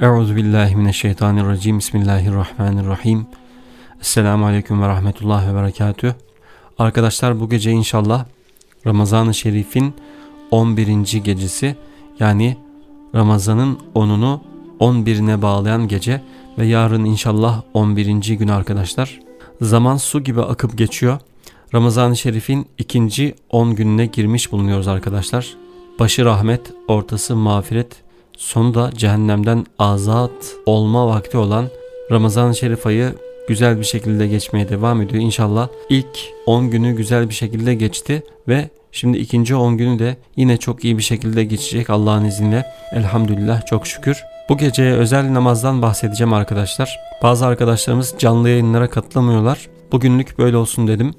Euzu billahi mineşşeytanirracim. Bismillahirrahmanirrahim. Esselamu aleyküm ve rahmetullah ve berekatüh. Arkadaşlar bu gece inşallah Ramazan-ı Şerif'in 11. gecesi yani Ramazan'ın 10'unu 11'ine bağlayan gece ve yarın inşallah 11. gün arkadaşlar. Zaman su gibi akıp geçiyor. Ramazan-ı Şerif'in ikinci 10 gününe girmiş bulunuyoruz arkadaşlar. Başı rahmet, ortası mağfiret, sonu da cehennemden azat olma vakti olan Ramazan-ı Şerif ayı güzel bir şekilde geçmeye devam ediyor. İnşallah ilk 10 günü güzel bir şekilde geçti ve şimdi ikinci 10 günü de yine çok iyi bir şekilde geçecek Allah'ın izniyle. Elhamdülillah çok şükür. Bu geceye özel namazdan bahsedeceğim arkadaşlar. Bazı arkadaşlarımız canlı yayınlara katılamıyorlar. Bugünlük böyle olsun dedim.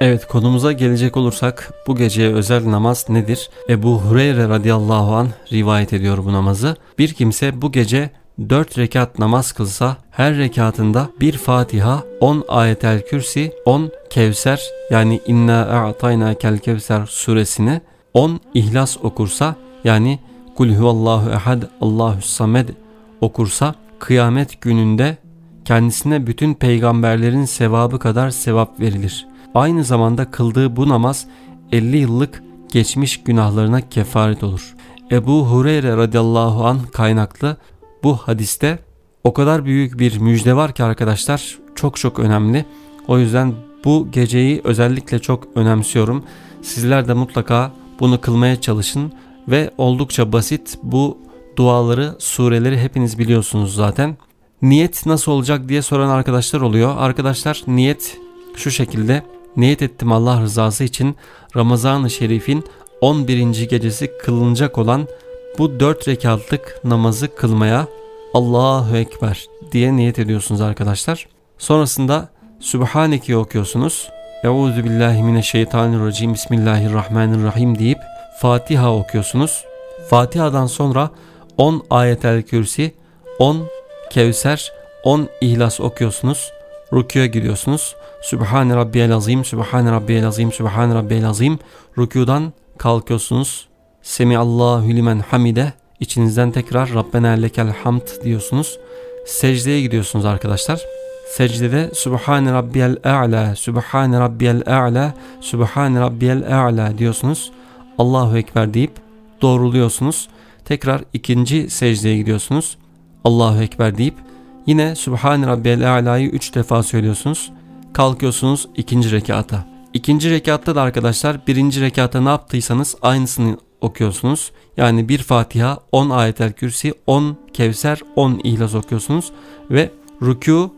Evet konumuza gelecek olursak bu geceye özel namaz nedir? Ebu Hureyre radıyallahu an rivayet ediyor bu namazı. Bir kimse bu gece 4 rekat namaz kılsa her rekatında bir Fatiha, 10 ayetel kürsi, 10 Kevser yani inna a'tayna kel kevser suresini 10 İhlas okursa yani Kul huvallahu ehad Allahu samed okursa kıyamet gününde kendisine bütün peygamberlerin sevabı kadar sevap verilir. Aynı zamanda kıldığı bu namaz 50 yıllık geçmiş günahlarına kefaret olur. Ebu Hureyre radıyallahu an kaynaklı bu hadiste o kadar büyük bir müjde var ki arkadaşlar çok çok önemli. O yüzden bu geceyi özellikle çok önemsiyorum. Sizler de mutlaka bunu kılmaya çalışın ve oldukça basit bu duaları, sureleri hepiniz biliyorsunuz zaten. Niyet nasıl olacak diye soran arkadaşlar oluyor. Arkadaşlar niyet şu şekilde niyet ettim Allah rızası için Ramazan-ı Şerif'in 11. gecesi kılınacak olan bu 4 rekatlık namazı kılmaya Allahu Ekber diye niyet ediyorsunuz arkadaşlar. Sonrasında Sübhaneke okuyorsunuz. Euzu billahi mineşşeytanirracim Bismillahirrahmanirrahim deyip Fatiha okuyorsunuz. Fatiha'dan sonra 10 ayetel kürsi, 10 Kevser, 10 İhlas okuyorsunuz. Rüküye giriyorsunuz. Sübhane Rabbiyel Azim, Sübhane Rabbiyel Azim, Sübhane Rabbiyel Azim. Rükudan kalkıyorsunuz. Semi Allahu limen hamide. İçinizden tekrar Rabbena lekel hamd diyorsunuz. Secdeye gidiyorsunuz arkadaşlar. Secdede Sübhane Rabbiyel A'la, Sübhane Rabbiyel A'la, Sübhane Rabbiyel A'la diyorsunuz. Allahu Ekber deyip doğruluyorsunuz. Tekrar ikinci secdeye gidiyorsunuz. Allahu Ekber deyip yine Sübhane Rabbiyel A'la'yı üç defa söylüyorsunuz. Kalkıyorsunuz ikinci rekata. İkinci rekatta da arkadaşlar birinci rekatta ne yaptıysanız aynısını okuyorsunuz. Yani bir Fatiha, 10 ayetel kürsi, 10 Kevser, 10 İhlas okuyorsunuz. Ve rükû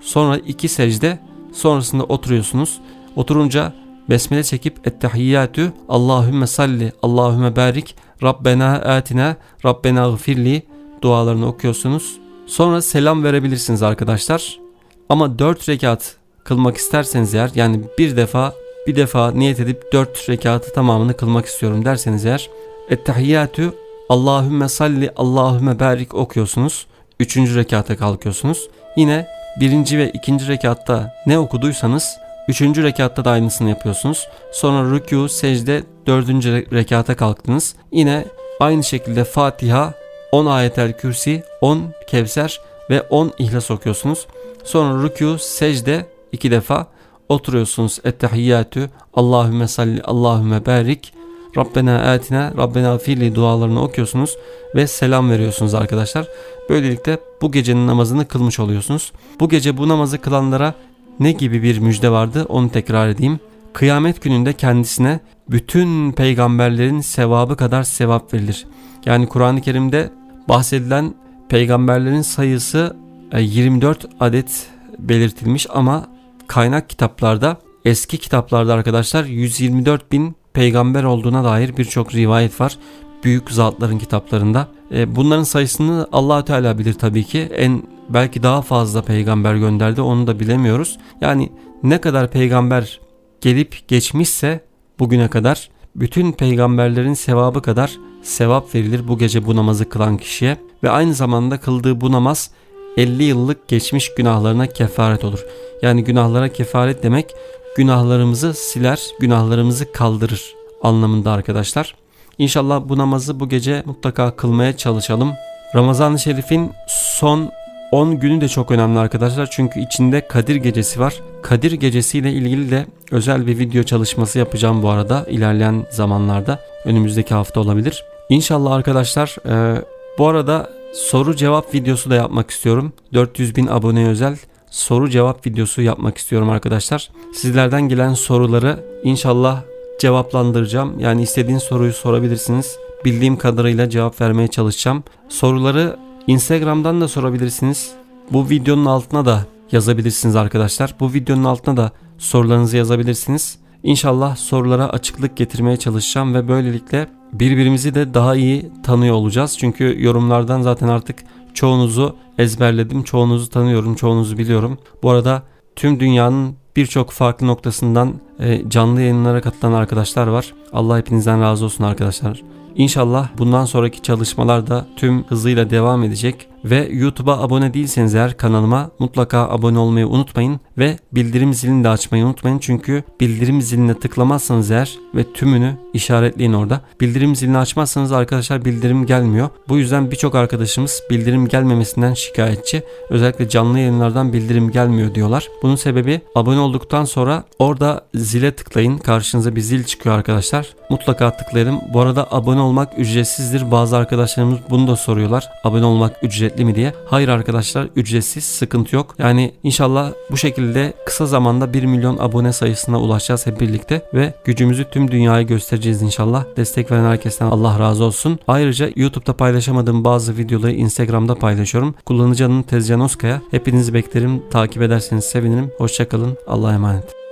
sonra iki secde sonrasında oturuyorsunuz. Oturunca besmele çekip ettehiyyatü Allahümme salli Allahümme barik Rabbena atina Rabbena gfirli dualarını okuyorsunuz. Sonra selam verebilirsiniz arkadaşlar. Ama 4 rekat kılmak isterseniz eğer yani bir defa bir defa niyet edip 4 rekatı tamamını kılmak istiyorum derseniz eğer Ettehiyyatü Allahümme salli Allahümme barik okuyorsunuz. Üçüncü rekata kalkıyorsunuz. Yine birinci ve ikinci rekatta ne okuduysanız üçüncü rekatta da aynısını yapıyorsunuz. Sonra rükû, secde dördüncü rekata kalktınız. Yine aynı şekilde Fatiha, 10 ayetel kürsi, 10 kevser ve 10 ihlas okuyorsunuz. Sonra rükû, secde iki defa oturuyorsunuz. Ettehiyyatü Allahümme salli Allahümme barik Rabbena atina Rabbena fili dualarını okuyorsunuz ve selam veriyorsunuz arkadaşlar. Böylelikle bu gecenin namazını kılmış oluyorsunuz. Bu gece bu namazı kılanlara ne gibi bir müjde vardı onu tekrar edeyim. Kıyamet gününde kendisine bütün peygamberlerin sevabı kadar sevap verilir. Yani Kur'an-ı Kerim'de bahsedilen peygamberlerin sayısı 24 e, adet belirtilmiş ama kaynak kitaplarda eski kitaplarda arkadaşlar 124 bin peygamber olduğuna dair birçok rivayet var. Büyük zatların kitaplarında. E, bunların sayısını allah Teala bilir tabii ki. En belki daha fazla peygamber gönderdi onu da bilemiyoruz. Yani ne kadar peygamber gelip geçmişse bugüne kadar bütün peygamberlerin sevabı kadar sevap verilir bu gece bu namazı kılan kişiye ve aynı zamanda kıldığı bu namaz 50 yıllık geçmiş günahlarına kefaret olur. Yani günahlara kefaret demek günahlarımızı siler, günahlarımızı kaldırır anlamında arkadaşlar. İnşallah bu namazı bu gece mutlaka kılmaya çalışalım. Ramazan-ı Şerif'in son 10 günü de çok önemli arkadaşlar. Çünkü içinde Kadir Gecesi var. Kadir Gecesi ile ilgili de özel bir video çalışması yapacağım bu arada ilerleyen zamanlarda. Önümüzdeki hafta olabilir. İnşallah arkadaşlar e, bu arada soru cevap videosu da yapmak istiyorum. 400 bin abone özel soru cevap videosu yapmak istiyorum arkadaşlar. Sizlerden gelen soruları inşallah cevaplandıracağım. Yani istediğin soruyu sorabilirsiniz. Bildiğim kadarıyla cevap vermeye çalışacağım. Soruları Instagram'dan da sorabilirsiniz. Bu videonun altına da yazabilirsiniz arkadaşlar. Bu videonun altına da sorularınızı yazabilirsiniz. İnşallah sorulara açıklık getirmeye çalışacağım ve böylelikle birbirimizi de daha iyi tanıyor olacağız. Çünkü yorumlardan zaten artık çoğunuzu ezberledim, çoğunuzu tanıyorum, çoğunuzu biliyorum. Bu arada tüm dünyanın birçok farklı noktasından e, canlı yayınlara katılan arkadaşlar var. Allah hepinizden razı olsun arkadaşlar. İnşallah bundan sonraki çalışmalar da tüm hızıyla devam edecek ve YouTube'a abone değilseniz eğer kanalıma mutlaka abone olmayı unutmayın ve bildirim zilini de açmayı unutmayın çünkü bildirim ziline tıklamazsanız eğer ve tümünü işaretleyin orada. Bildirim zilini açmazsanız arkadaşlar bildirim gelmiyor. Bu yüzden birçok arkadaşımız bildirim gelmemesinden şikayetçi. Özellikle canlı yayınlardan bildirim gelmiyor diyorlar. Bunun sebebi abone olduktan sonra orada zile tıklayın. Karşınıza bir zil çıkıyor arkadaşlar. Mutlaka tıklayalım. Bu arada abone olmak ücretsizdir. Bazı arkadaşlarımız bunu da soruyorlar. Abone olmak ücretli mi diye. Hayır arkadaşlar ücretsiz sıkıntı yok. Yani inşallah bu şekilde kısa zamanda 1 milyon abone sayısına ulaşacağız hep birlikte ve gücümüzü tüm dünyaya göstereceğiz inşallah. Destek veren herkesten Allah razı olsun. Ayrıca YouTube'da paylaşamadığım bazı videoları Instagram'da paylaşıyorum. Kullanıcı adını Tezcan Oskaya. Hepinizi beklerim. Takip ederseniz sevinirim. Hoşçakalın. Allah'a emanet.